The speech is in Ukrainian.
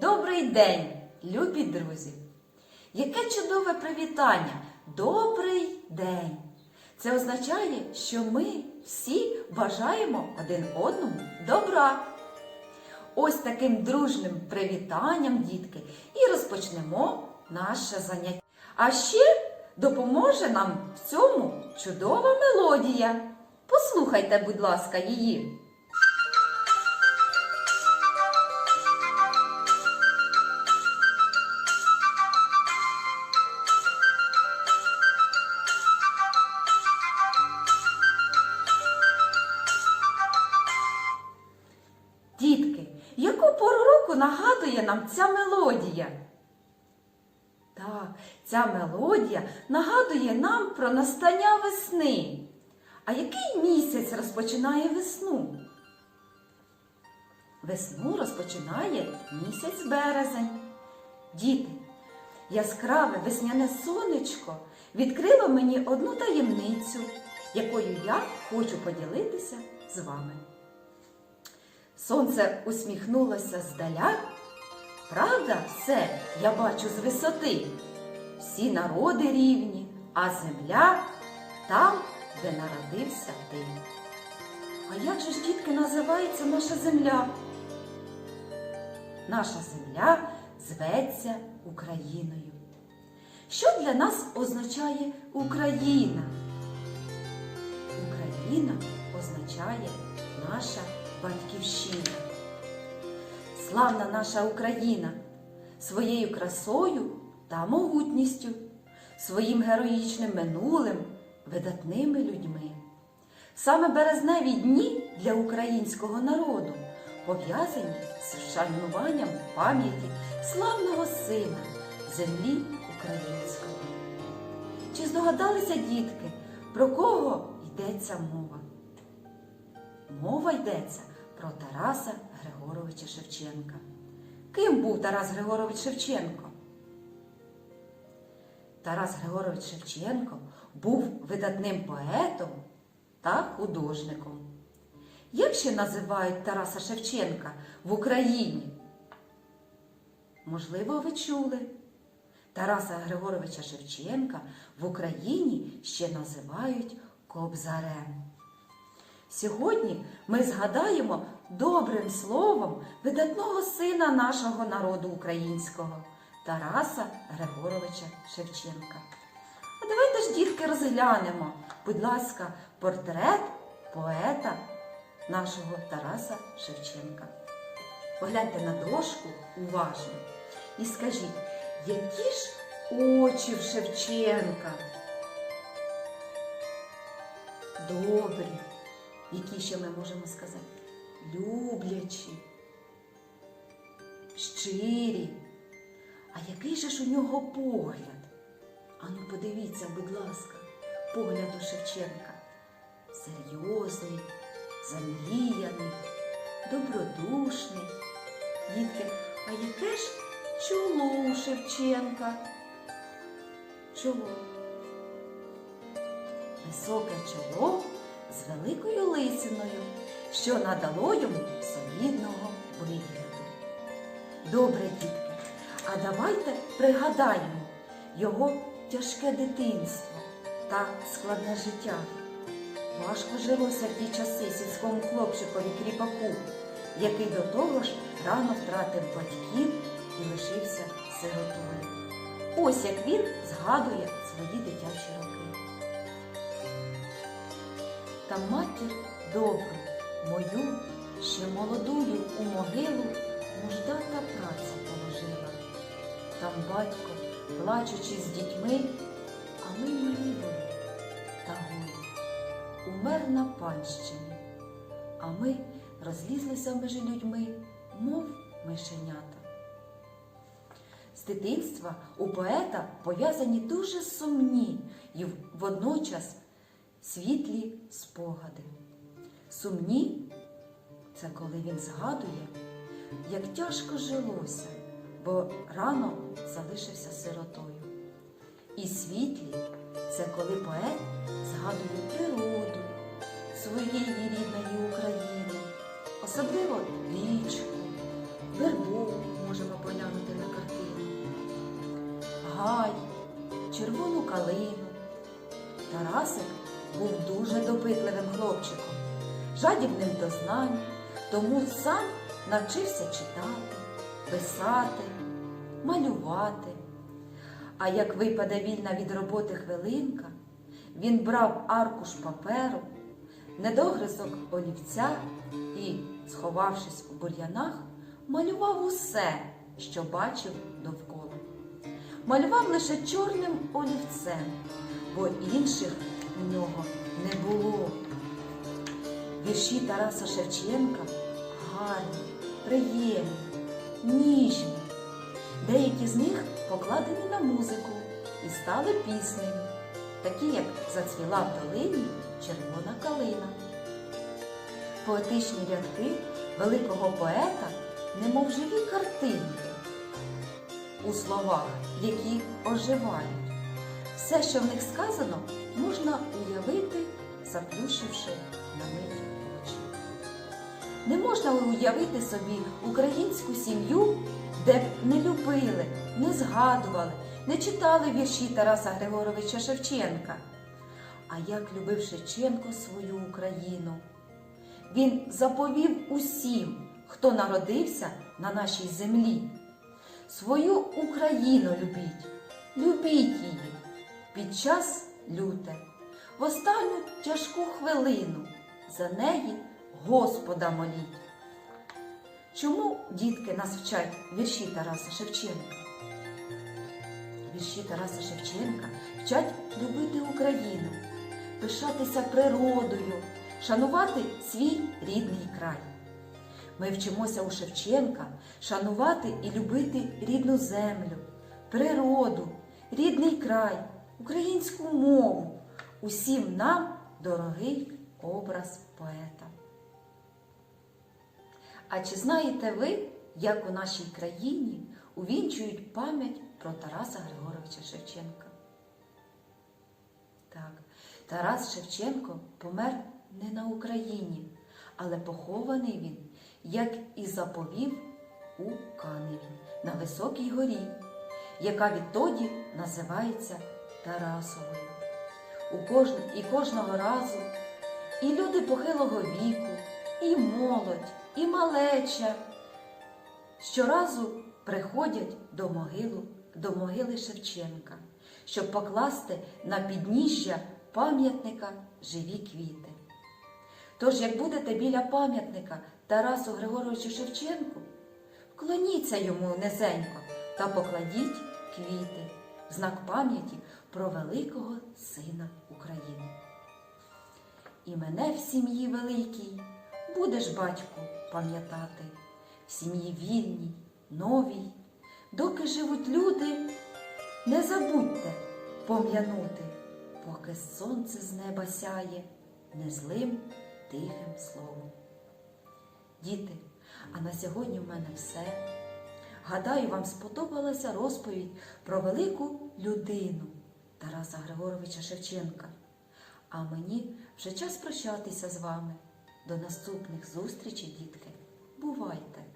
Добрий день, любі друзі! Яке чудове привітання! Добрий день! Це означає, що ми всі бажаємо один одному добра. Ось таким дружним привітанням, дітки, і розпочнемо наше заняття. А ще допоможе нам в цьому чудова мелодія. Послухайте, будь ласка, її. Нам ця мелодія? Так, ця мелодія нагадує нам про настання весни. А який місяць розпочинає весну? Весну розпочинає місяць березень. Діти, яскраве весняне сонечко відкрило мені одну таємницю, якою я хочу поділитися з вами. Сонце усміхнулося здаля. Правда, все я бачу з висоти. Всі народи рівні, а земля там, де народився ти. А як же ж, дітки, називається наша земля? Наша земля зветься Україною. Що для нас означає Україна? Україна означає наша батьківщина. Славна наша Україна своєю красою та могутністю, своїм героїчним минулим, видатними людьми. Саме березневі дні для українського народу пов'язані з вшануванням пам'яті славного сина землі української. Чи здогадалися дітки, про кого йдеться мова? Мова йдеться про Тараса Григоровича Шевченка. Ким був Тарас Григорович Шевченко? Тарас Григорович Шевченко був видатним поетом та художником. Як ще називають Тараса Шевченка в Україні? Можливо, ви чули. Тараса Григоровича Шевченка в Україні ще називають Кобзарем. Сьогодні ми згадаємо добрим словом видатного сина нашого народу українського Тараса Григоровича Шевченка. А давайте ж, дітки, розглянемо, будь ласка, портрет поета нашого Тараса Шевченка. Погляньте на дошку уважно і скажіть, які ж очі в Шевченка? Добрі. Які ще ми можемо сказати? Люблячі, щирі. А який же ж у нього погляд? Ану, подивіться, будь ласка, погляд у Шевченка. Серйозний, замріяний, добродушний. Дітки, а яке ж чоло у Шевченка? Чоло. Високе чоло з великою лисиною, що надало йому солідного вигляду. Добре, дітки, а давайте пригадаємо його тяжке дитинство та складне життя. Важко жилося в ті часи сільському хлопчикові кріпаку, який до того ж рано втратив батьків і лишився сиротою. Ось як він згадує свої дитячі роки. Та матір добру, мою, ще молодую у могилу нужда та праця положила. Там батько, плачучи з дітьми, а ми малі та голі. Умер на панщині, а ми розлізлися між людьми, мов мишенята. З дитинства у поета пов'язані дуже сумні і водночас світлі спогади. Сумні це коли він згадує, як тяжко жилося, бо рано залишився сиротою. І світлі це коли поет згадує природу своєї рідної України, особливо річку, вербу можемо поняти. гай, червону калину. Тарасик був дуже допитливим хлопчиком, жадібним до знань, тому сам навчився читати, писати, малювати. А як випаде вільна від роботи хвилинка, він брав аркуш паперу, недогризок олівця і, сховавшись у бур'янах, малював усе, що бачив довкола. Малював лише чорним олівцем, бо інших у нього не було. Вірші Тараса Шевченка гарні, приємні, ніжні. Деякі з них покладені на музику і стали піснею, такі як Зацвіла в долині червона калина. Поетичні рядки великого поета, немов живі картинки у словах, які оживають. Все, що в них сказано, можна уявити, заплющивши на мить очі. Не можна уявити собі українську сім'ю, де б не любили, не згадували, не читали вірші Тараса Григоровича Шевченка. А як любив Шевченко свою Україну. Він заповів усім, хто народився на нашій землі. Свою Україну любіть, любіть її під час люте, в останню тяжку хвилину за неї Господа моліть. Чому дітки нас вчать вірші Тараса Шевченка? Вірші Тараса Шевченка вчать любити Україну, пишатися природою, шанувати свій рідний край. Ми вчимося у Шевченка шанувати і любити рідну землю, природу, рідний край, українську мову, усім нам дорогий образ поета. А чи знаєте ви, як у нашій країні увінчують пам'ять про Тараса Григоровича Шевченка? Так, Тарас Шевченко помер не на Україні, але похований він, як і заповів у Каневі на Високій горі, яка відтоді називається Тарасовою. У кожн... І кожного разу і люди похилого віку, і молодь, і малеча щоразу приходять до могилу, до могили Шевченка, щоб покласти на підніжжя пам'ятника живі квіти. Тож, як будете біля пам'ятника Тарасу Григоровичу Шевченку, вклоніться йому низенько та покладіть квіти в знак пам'яті про великого сина України. І мене в сім'ї великій будеш, батьку, пам'ятати, в сім'ї вільній, новій, доки живуть люди, не забудьте пом'янути, поки сонце з неба сяє незлим тихим словом. Діти, а на сьогодні в мене все. Гадаю, вам сподобалася розповідь про велику людину Тараса Григоровича Шевченка. А мені вже час прощатися з вами. До наступних зустрічей, дітки. Бувайте!